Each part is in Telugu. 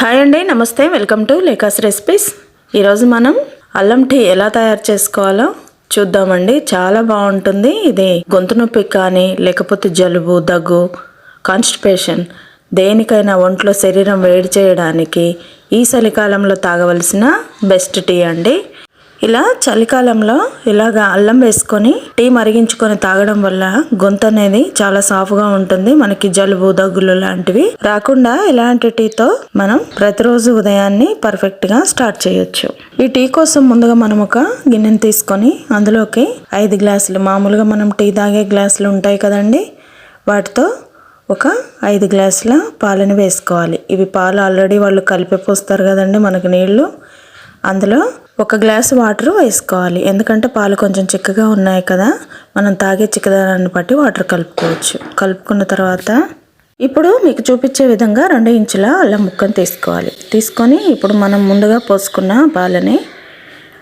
హాయ్ అండి నమస్తే వెల్కమ్ టు లేకాస్ రెసిపీస్. ఈరోజు మనం అల్లం టీ ఎలా తయారు చేసుకోవాలో చూద్దామండి. చాలా బాగుంటుంది. ఇది గొంతు నొప్పి కానీ లేకపోతే జలుబు దగ్గు కాన్స్టిపేషన్ దేనికైనా ఒంట్లో శరీరం వేడి చేయడానికి ఈ చలికాలంలో తాగవలసిన బెస్ట్ టీ అండి. ఇలా చలికాలంలో ఇలాగ అల్లం వేసుకొని టీ మరిగించుకొని తాగడం వల్ల గొంతు అనేది చాలా సాఫ్గా ఉంటుంది. మనకి జలుబు దగ్గులు లాంటివి రాకుండా ఇలాంటి టీతో మనం ప్రతిరోజు ఉదయాన్ని పర్ఫెక్ట్గా స్టార్ట్ చేయొచ్చు. ఈ టీ కోసం ముందుగా మనం ఒక గిన్నెను తీసుకొని అందులోకి ఐదు గ్లాసులు మామూలుగా మనం టీ తాగే గ్లాసులు ఉంటాయి కదండి వాటితో ఒక ఐదు గ్లాసుల పాలను వేసుకోవాలి. ఇవి పాలు ఆల్రెడీ వాళ్ళు కలిపి పోస్తారు కదండి మనకు నీళ్ళు. అందులో ఒక గ్లాస్ వాటర్ వేసుకోవాలి. ఎందుకంటే పాలు కొంచెం చిక్కగా ఉన్నాయి కదా మనం తాగే చిక్కదనాన్ని బట్టి వాటర్ కలుపుకోవచ్చు. కలుపుకున్న తర్వాత ఇప్పుడు మీకు చూపించే విధంగా రెండు ఇంచుల అల్లం ముక్కను తీసుకోవాలి. తీసుకొని ఇప్పుడు మనం ముందుగా పోసుకున్న పాలని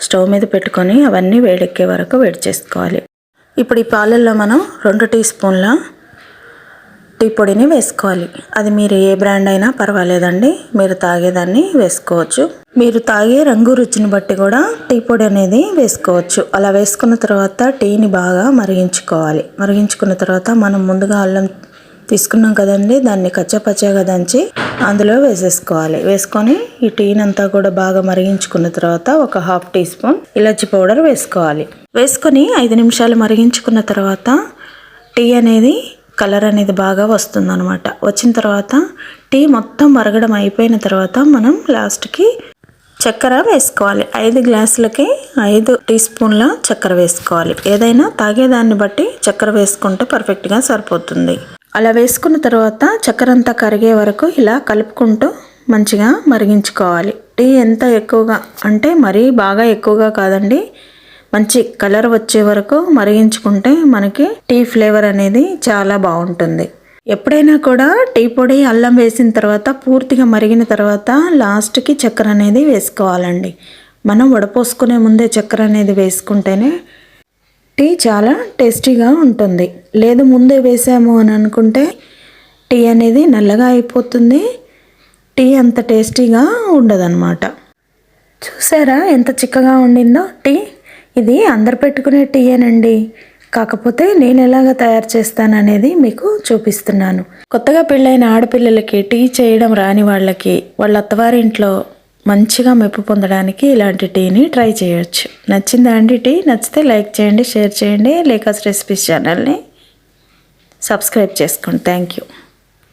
స్టవ్ మీద పెట్టుకొని అవన్నీ వేడెక్కే వరకు వేడి చేసుకోవాలి. ఇప్పుడు ఈ పాలల్లో మనం రెండు టీ స్పూన్ల టీ పొడిని వేసుకోవాలి. అది మీరు ఏ బ్రాండ్ అయినా పర్వాలేదండి మీరు తాగేదాన్ని వేసుకోవచ్చు. మీరు తాగే రంగు రుచిని బట్టి కూడా టీ పొడి అనేది వేసుకోవచ్చు. అలా వేసుకున్న తర్వాత టీని బాగా మరిగించుకోవాలి. మరిగించుకున్న తర్వాత మనం ముందుగా అల్లం తీసుకున్నాం కదండి దాన్ని కచ్చపచ్చగా దంచి అందులో వేసేసుకోవాలి. వేసుకొని ఈ టీని అంతా కూడా బాగా మరిగించుకున్న తర్వాత ఒక హాఫ్ టీ స్పూన్ ఇలాచి పౌడర్ వేసుకోవాలి. వేసుకొని ఐదు నిమిషాలు మరిగించుకున్న తర్వాత టీ అనేది కలర్ అనేది బాగా వస్తుందన్నమాట. వచ్చిన తర్వాత టీ మొత్తం మరగడం అయిపోయిన తర్వాత మనం లాస్ట్కి చక్కెర వేసుకోవాలి. ఐదు గ్లాసులకి ఐదు టీ స్పూన్ల చక్కెర వేసుకోవాలి. ఏదైనా తాగేదాన్ని బట్టి చక్కెర వేసుకుంటే పర్ఫెక్ట్గా సరిపోతుంది. అలా వేసుకున్న తర్వాత చక్కెర అంతా కరిగే వరకు ఇలా కలుపుకుంటూ మంచిగా మరిగించుకోవాలి. టీ ఎంత ఎక్కువగా అంటే మరీ బాగా ఎక్కువగా కాదండి మంచి కలర్ వచ్చే వరకు మరిగించుకుంటే మనకి టీ ఫ్లేవర్ అనేది చాలా బాగుంటుంది. ఎప్పుడైనా కూడా టీ పొడి అల్లం వేసిన తర్వాత పూర్తిగా మరిగిన తర్వాత లాస్ట్కి చక్కెర అనేది వేసుకోవాలండి. మనం వడపోసుకునే ముందే చక్కెర అనేది వేసుకుంటేనే టీ చాలా టేస్టీగా ఉంటుంది. లేదు ముందే వేసాము అని అనుకుంటే టీ అనేది నల్లగా అయిపోతుంది. టీ అంత టేస్టీగా ఉండదన్నమాట. చూసారా ఎంత చిక్కగా ఉండిందో? టీ ఇది అందరు పెట్టుకునే టీయేనండి కాకపోతే నేను ఎలాగ తయారు చేస్తాను అనేది మీకు చూపిస్తున్నాను. కొత్తగా పెళ్ళైన ఆడపిల్లలకి టీ చేయడం రాని వాళ్ళకి వాళ్ళ అత్తవారింట్లో మంచిగా మెప్పు పొందడానికి ఇలాంటి టీని ట్రై చేయొచ్చు. నచ్చిందా అండి టీ? నచ్చితే లైక్ చేయండి షేర్ చేయండి లేకస్ రెసిపీస్ ఛానల్ని సబ్స్క్రైబ్ చేసుకోండి థ్యాంక్ యూ.